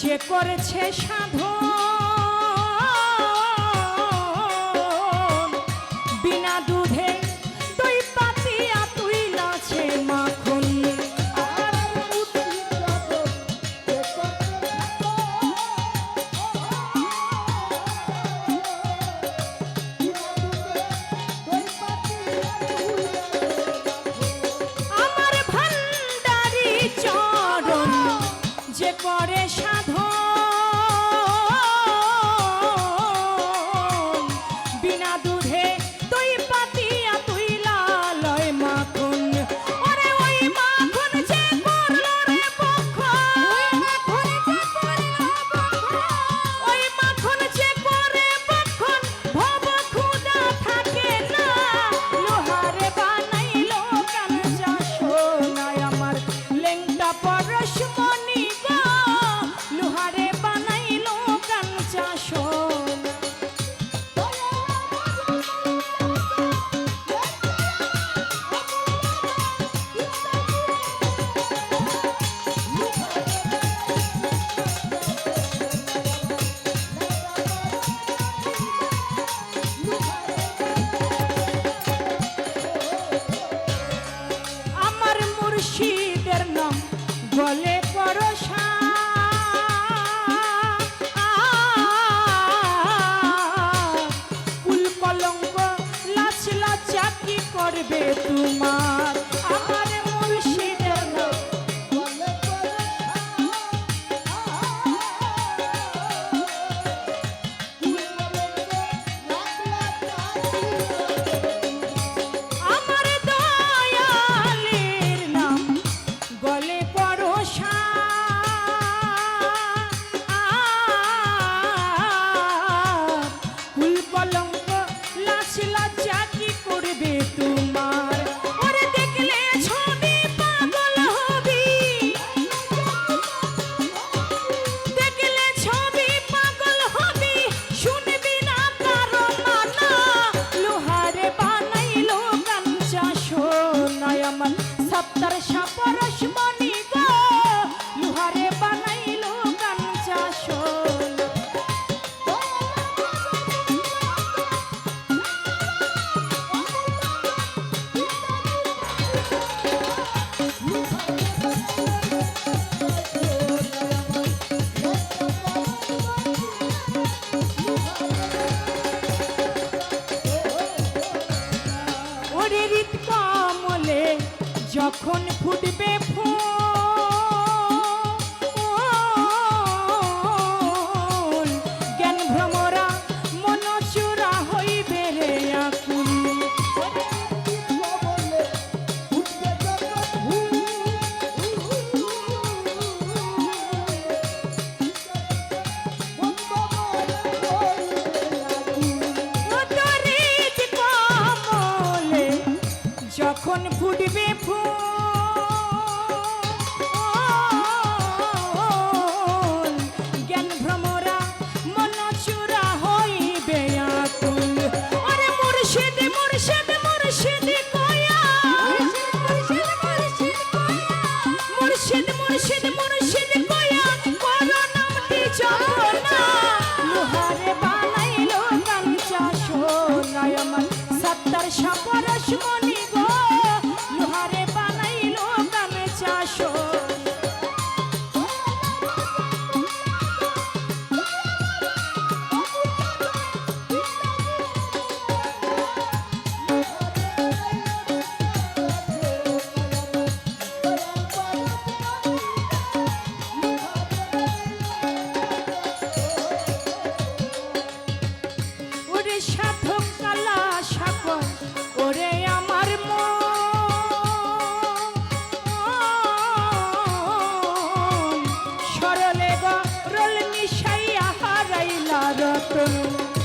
যে করেছে সাধন বলে পরশা ফুল কলঙ্ক লাচ লাচা করবে তোমার? লজ্জা কি করবে তুই সপরশ মনি গো লোহারে বানাইল কামে চাষো। Shut মতন